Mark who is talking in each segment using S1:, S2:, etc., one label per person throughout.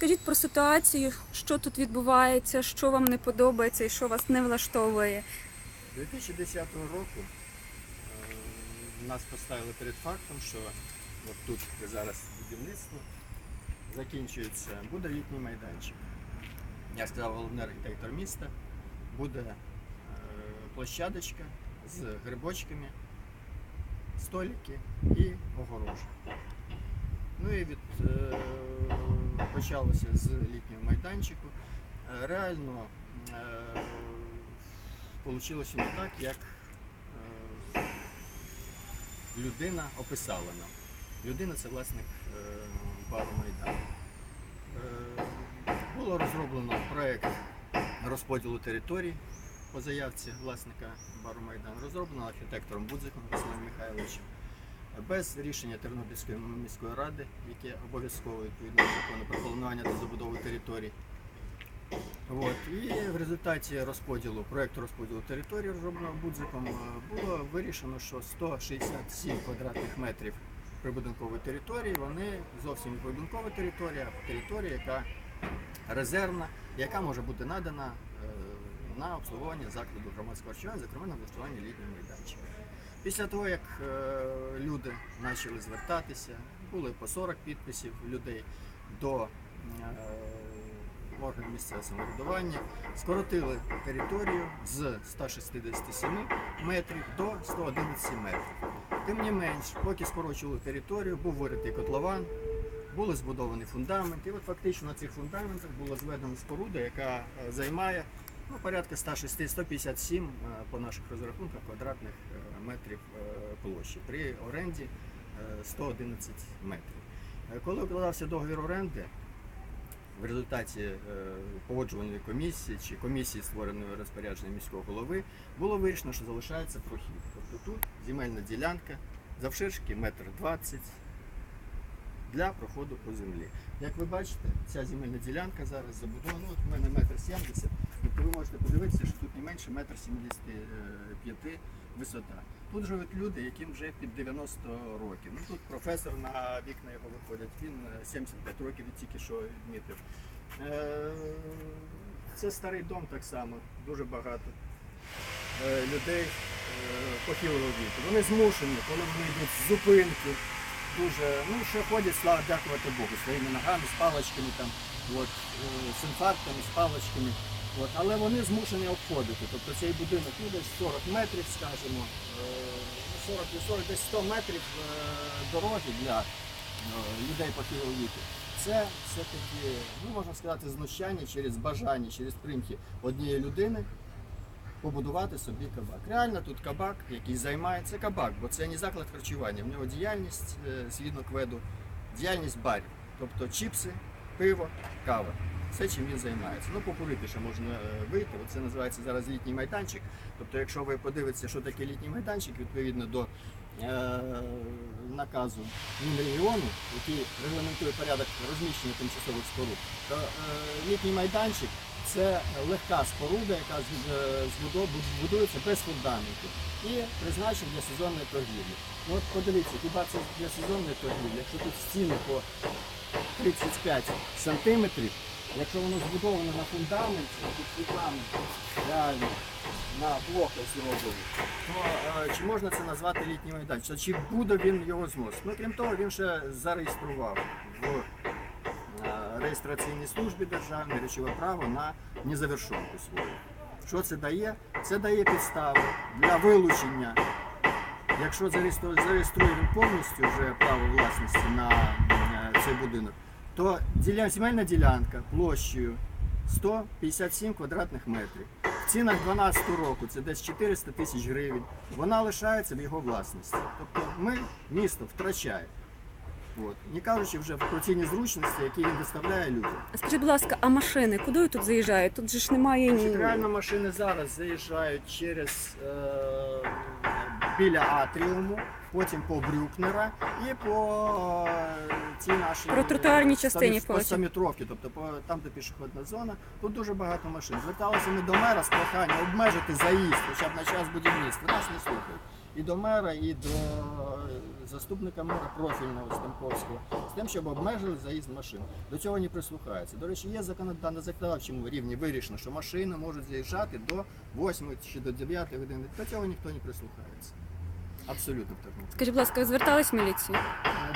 S1: Розкажіть про ситуацію, що тут відбувається, що вам не подобається і що вас не влаштовує.
S2: 2010 року е, нас поставили перед фактом, що от тут де зараз будівництво закінчується, буде літній майданчик. Я сказав головний архітектор міста, буде е, площадочка з грибочками, столики і огорожа. Ну і від, е, почалося з літнього майданчику. Е, Реально е, Получилось не так, як е, людина описала нам. Людина це власник е, бару Майдану. Е, було розроблено проєкт розподілу територій по заявці власника бару Майдан, розроблено архітектором Будзиком Василем Михайловичем. Без рішення Тернопільської міської ради, яке обов'язково відповідно закону про планування та забудову територій. От. І в результаті розподілу, проєкту розподілу території, розробленого Будзиком, е, було вирішено, що 167 квадратних метрів прибудинкової території, вони зовсім не прибудинкова територія, а територія, яка резервна, яка може бути надана е, на обслуговування закладу громадського харчування, зокрема на облаштування літнього майданчика. Після того, як е, люди почали звертатися, були по 40 підписів людей до е, органів місцевого самоврядування, скоротили територію з 167 метрів до 111 метрів. Тим не менш, поки скорочували територію, був виритий котлован, були збудовані фундаменти. І от фактично на цих фундаментах була зведена споруда, яка е, займає ну, порядка 160-157 е, по наших розрахунках квадратних е, метрів е, площі при оренді е, 111 метрів. Коли укладався договір оренди, в результаті погоджувальної комісії чи комісії, створеної розпорядженням міського голови, було вирішено, що залишається прохід. Тобто тут земельна ділянка завширшки метр двадцять для проходу по землі. Як ви бачите, ця земельна ділянка зараз забудована. От у мене метр сімдесят. Тобто ви можете подивитися, що тут не менше метр сімдесят п'яти висота. Тут живуть люди, яким вже під 90 років. Ну тут професор на вікна його виходять. Він е, 75 років він тільки що відмітив. Е, Це старий дом так само, дуже багато е, людей е, похилого віку. Вони змушені, коли вони йдуть з зупинки, дуже, ну ще ходять, слава дякувати Богу, своїми ногами, з паличками, там, от, е, з інфарктами, з паличками. От, але вони змушені обходити. Тобто цей будинок ну, десь 40 метрів, скажімо, е, 40 40, десь 100 метрів е, дороги для е, людей похилого віку. Це все-таки, ну можна сказати, знущання через бажання, через примхи однієї людини побудувати собі кабак. Реально тут кабак, який займається кабак, бо це не заклад харчування. В нього діяльність згідно кведу, діяльність барів, тобто чіпси, пиво, кава. Все, чим він займається. Ну, покурити ще можна е, вийти. Це називається зараз літній майданчик. Тобто, якщо ви подивитеся, що таке літній майданчик, відповідно до е, наказу Мінрегіону, який регламентує порядок розміщення тимчасових споруд, то е, літній майданчик це легка споруда, яка з- е, без фундаменту і призначена для сезонної торгівлі. Ну от подивіться, хіба це для сезонної торгівлі, якщо тут стіни по 35 сантиметрів, якщо воно збудовано на фундаменті, тут фундамент реально на блоках зроблені, то е, чи можна це назвати літнім майданчиком? Чи буде він його знос? Ну крім того, він ще зареєстрував в е, реєстраційній службі державній речове право на незавершенку свою. Що це дає? Це дає підстави для вилучення. Якщо зареєструє він повністю вже право власності на е, цей будинок, то земельна ділянка площею 157 квадратних метрів. В цінах 12 року це десь 400 тисяч гривень. Вона лишається в його власності. Тобто ми, місто, втрачає. От. Не кажучи вже про ці незручності, які він доставляє людям.
S1: Скажіть, будь ласка, а машини куди тут заїжджають? Тут же ж немає ні.
S2: реально машини зараз заїжджають через е, біля Атріуму, потім по Брюкнера і по е, цій нашій
S1: Про тротуарній
S2: е,
S1: частині
S2: по
S1: потім.
S2: самітровки, тобто по там, де пішохідна зона, тут дуже багато машин. Зверталися ми до мера з проханням обмежити заїзд, хоча б на час будівництва. Нас не слухають. і до мера, і до е, заступника мера профільного Стемковського з тим, щоб обмежили заїзд машин. До цього не прислухаються. До речі, є законодавно на законодавчому рівні вирішено, що машини можуть заїжджати до 8 чи до 9 години. До цього ніхто не прислухається. Абсолютно в.
S1: Скажіть, будь ласка, ви звертались в міліцію?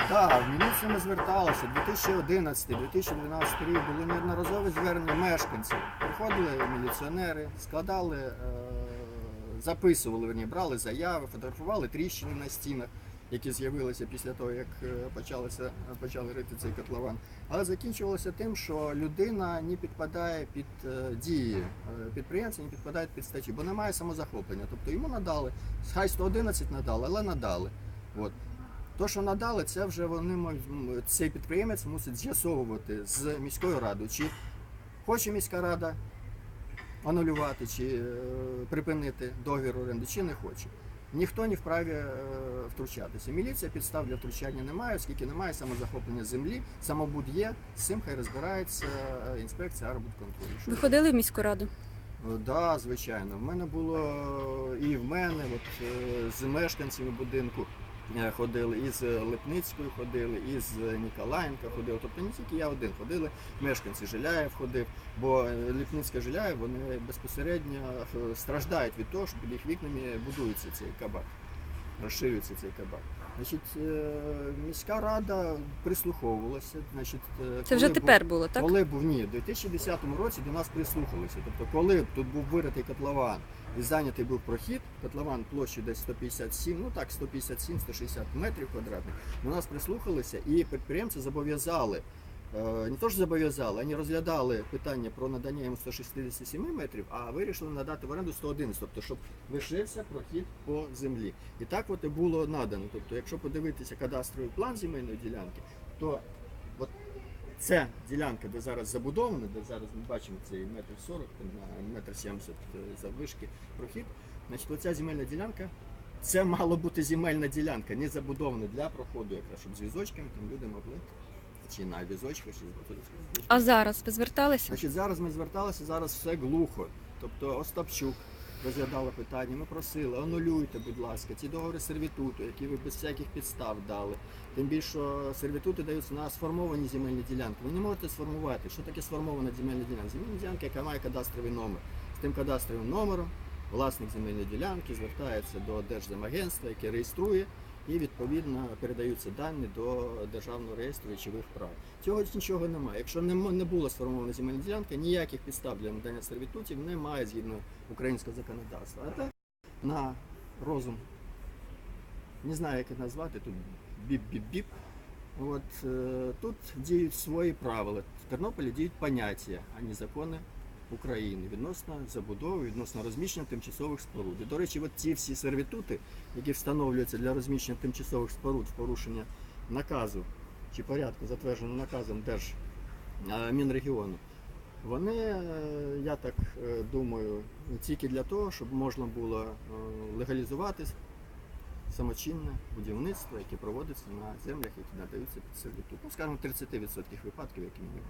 S2: Так, в міліцію ми зверталися. 2011-2012 рік були неодноразові звернення мешканців. Приходили міліціонери, складали, е, записували, верні, брали заяви, фотографували тріщини на стінах, які з'явилися після того, як е, почалося, почали рити цей котлован. Але закінчувалося тим, що людина не підпадає під е, дії е, підприємця, не підпадає під статті, бо немає самозахоплення. Тобто йому надали, хай 111 надали, але надали. От. То, що надали, це вже вони цей підприємець мусить з'ясовувати з міською радою, чи хоче міська рада анулювати чи припинити договір оренди, чи не хоче. Ніхто не вправі е, втручатися. Міліція підстав для втручання немає, оскільки немає самозахоплення землі, самобуд є, з цим хай розбирається е, інспекція арбудконтролю.
S1: Ви ходили в міську раду?
S2: так, да, звичайно. В мене було е, і в мене, от, е, з мешканцями будинку е, ходили, і з Липницькою ходили, і з Ніколаєнка ходили. Тобто не тільки я один ходили, мешканці Жиляєв ходив, бо е, Липницька Жиляєв вони безпосередньо е, страждають від того, що під їх вікнами будується цей кабак, розширюється цей кабак. Значить, е, міська рада прислуховувалася. Значить, е,
S1: Це вже
S2: коли був-
S1: тепер було, так?
S2: коли був ні, у 2010 році до нас прислухалися. Тобто, коли тут був виритий котлован і зайнятий був прохід, котлован площею десь 157, ну так, 157-160 метрів квадратних, до нас прислухалися і підприємці зобов'язали. е, Не то ж зобов'язали, вони розглядали питання про надання йому 167 метрів, а вирішили надати в оренду 111, тобто щоб лишився прохід по землі. І так от і було надано. Тобто, якщо подивитися кадастровий план земельної ділянки, то Ця ділянка, де зараз забудовано, де зараз ми бачимо цей метр сорок там, на метр сімдесят е, заввишки прохід. Значить, оця земельна ділянка, це мало бути земельна ділянка, не забудована для проходу, якраз щоб з візочками там люди могли чи на візочках, чи з.
S1: А зараз ви зверталися?
S2: Значить, зараз ми зверталися, зараз все глухо. Тобто Остапчук розглядала питання, ми просили, анулюйте, будь ласка, ці договори сервітуту, які ви без всяких підстав дали. Тим більше сервітути даються на сформовані земельні ділянки. Ви не можете сформувати. Що таке сформована земельна ділянка? Земельна ділянка, яка має кадастровий номер. З тим кадастровим номером власник земельної ділянки звертається до Держземагентства, яке реєструє і відповідно передаються дані до державного реєстру речових прав. Цього нічого немає. Якщо не, була сформована земельна ділянка, ніяких підстав для надання сервітутів немає згідно українського законодавства. А так на розум не знаю, як це назвати, тут біп-біп-біп. От е, тут діють свої правила. В Тернополі діють поняття, а не закони України відносно забудови, відносно розміщення тимчасових споруд. І, до речі, от ці всі сервітути, які встановлюються для розміщення тимчасових споруд в порушення наказу чи порядку, затвердженого наказом Держмінрегіону, вони, е, я так е, думаю, тільки для того, щоб можна було е, легалізувати самочинне будівництво, яке проводиться на землях, які надаються під сервітут. Ну, скажімо, 30% випадків, які мінімум.